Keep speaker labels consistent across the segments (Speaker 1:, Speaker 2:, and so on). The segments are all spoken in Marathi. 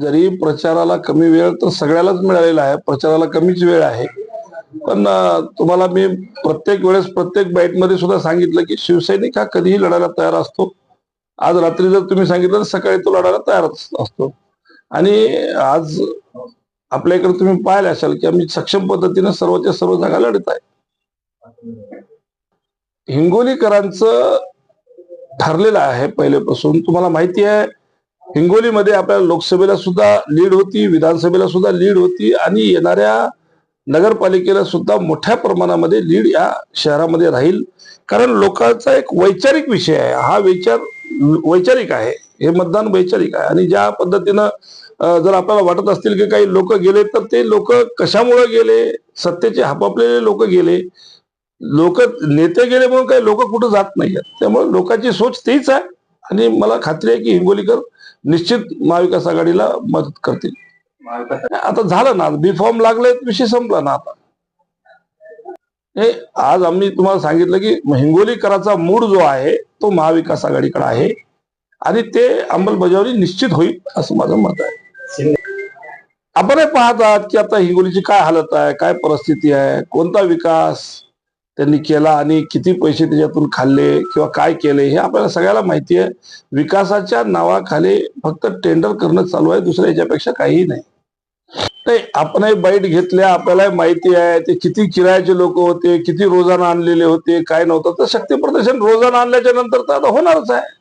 Speaker 1: जरी प्रचाराला कमी वेळ तर सगळ्यालाच मिळालेला आहे. प्रचाराला कमीच वेळ आहे. पण तुम्हाला मी प्रत्येक वेळेस प्रत्येक बाईटमध्ये सुद्धा सांगितलं की शिवसैनिक हा कधीही लढायला तयार असतो. आज रात्री जर तुम्ही सांगितलं तर सकाळी तो लढायला तयार असतो. आणि आज आपल्या इकडे तुम्ही पाहिले असाल की आम्ही सक्षम पद्धतीने सर्वच्या सर्व जागा लढत आहे. हिंगोलीकरांचं ठरलेलं आहे पहिलेपासून तुम्हाला माहिती आहे हिंगोलीमध्ये आपल्या लोकसभेला सुद्धा लीड होती विधानसभेला सुद्धा लीड होती आणि येणाऱ्या नगरपालिकेला सुद्धा मोठ्या प्रमाणामध्ये लीड या शहरामध्ये राहील. कारण लोकांचा एक वैचारिक विषय आहे. हा विचार वैचारिक आहे. हे मतदान वैचारिक आहे. आणि ज्या पद्धतीनं जर आपल्याला वाटत असतील की काही लोक गेले तर ते लोक कशामुळे गेले? सत्तेचे हापापलेले लोक गेले? लोक नेते गेले म्हणून काही लोक कुठं जात नाहीयेत. त्यामुळे लोकांची सोच तीच आहे. आणि मला खात्री आहे की हिंगोलीकर निश्चित महाविकास आघाडीला मदत करतील. आता झालं ना बी फॉर्म लागले विषय संपला ना आता. हे आज आम्ही तुम्हाला सांगितलं की हिंगोलीकराचा मूड जो आहे तो महाविकास आघाडीकडे आहे. आणि ते अंमलबजावणी निश्चित होईल असं माझं मत आहे. आपण हे पाहत आहात की आता हिंगोलीची काय हालत आहे काय परिस्थिती आहे कोणता विकास त्यांनी केला आणि किती पैसे त्याच्यातून खाल्ले किंवा काय केले हे आपल्याला सगळ्याला माहिती आहे. विकासाच्या नावाखाली फक्त टेंडर करणं चालू आहे दुसऱ्या याच्यापेक्षा काहीही नाही. नाही आपणही बाईट घेतल्या आपल्याला माहिती आहे ते किती किरायाचे लोक होते किती रोजानं आणलेले होते काय नव्हतं. तर शक्ती प्रदर्शन रोजानं आणल्याच्या नंतर तर आता होणारच आहे.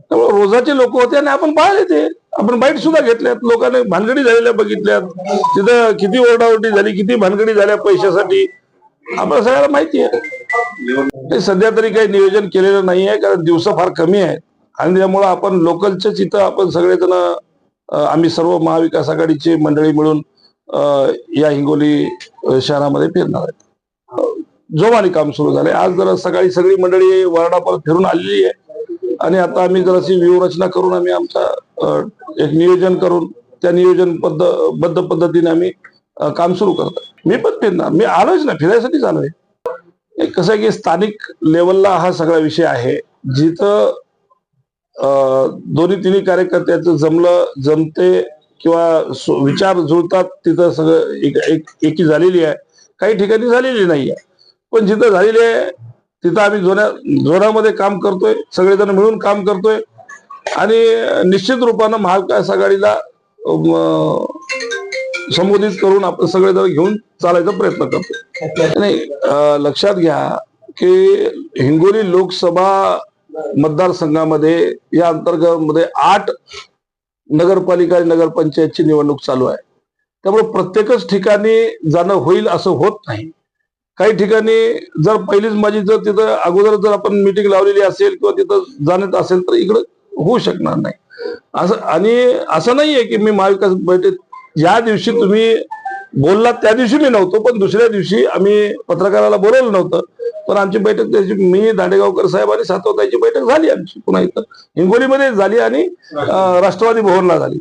Speaker 1: त्यामुळे रोजाचे लोक होते आणि आपण पाहिले ते. आपण बाईट सुद्धा घेतल्यात. लोकांनी भानगडी झालेल्या बघितल्यात. तिथं किती ओरडाओरडी झाली किती भानगडी झाल्या पैशासाठी. आम्हाला सगळ्याला माहिती आहे. ते सध्या तरी काही नियोजन केलेलं नाही आहे कारण दिवस फार कमी आहेत. आणि त्यामुळं आपण लोकलच्याच इथं आपण सगळेजण आम्ही सर्व महाविकास आघाडीचे मंडळी मिळून या हिंगोली शहरामध्ये फिरणार आहेत. जोमाने काम सुरू झाले आज जरा सकाळी सगळी मंडळी वार्डा परत फिरून आलेली आहे. आणि आता आम्ही जराशी व्यूहरचना करून आम्ही आमचा एक नियोजन करून त्या नियोजन पद्ध बद्ध पद्धतीने आम्ही काम सुरू करतो मी पण फिरणार. मी आलोच ना फिरायसाठीच आलोय हे कसं आहे की स्थानिक लेवलला हा सगळा विषय आहे. जिथं दोन्ही तिन्ही कार्यकर्त्याचं जमलं जमते किंवा विचार जुळतात तिथं सगळं एक एक- एकी झालेली आहे. काही ठिकाणी झालेली नाही आहे पण जिथं झालेली आहे तिथं आम्ही जोऱ्या जोरामध्ये काम करतोय. सगळेजण मिळून काम करतोय. आणि निश्चित रूपानं महाविकास आघाडीला संबोधित करून आपण सगळेजण घेऊन चालायचा प्रयत्न करतो. नाही लक्षात घ्या की हिंगोली लोकसभा मतदारसंघामध्ये या अंतर्गत मध्ये आठ नगरपालिका आणि नगरपंचायतची निवडणूक चालू आहे. त्यामुळे प्रत्येकच ठिकाणी जाणं होईल असं होत नाही. काही ठिकाणी जर पहिलीच माझी जर तिथं अगोदर जर आपण मिटिंग लावलेली असेल किंवा तिथं जाण्यात असेल तर इकडं होऊ शकणार नाही. असं आणि असं नाहीये की मी महाविकास बैठक ज्या दिवशी तुम्ही बोललात त्या दिवशी मी नव्हतो पण दुसऱ्या दिवशी आम्ही पत्रकाराला बोलवलं नव्हतं. पण आमची बैठक त्याची मी दांडेगावकर साहेब आणि सातवताची बैठक झाली आमची पुन्हा इथं. हिंगोलीमध्ये झाली आणि राष्ट्रवादी भवनला झाली.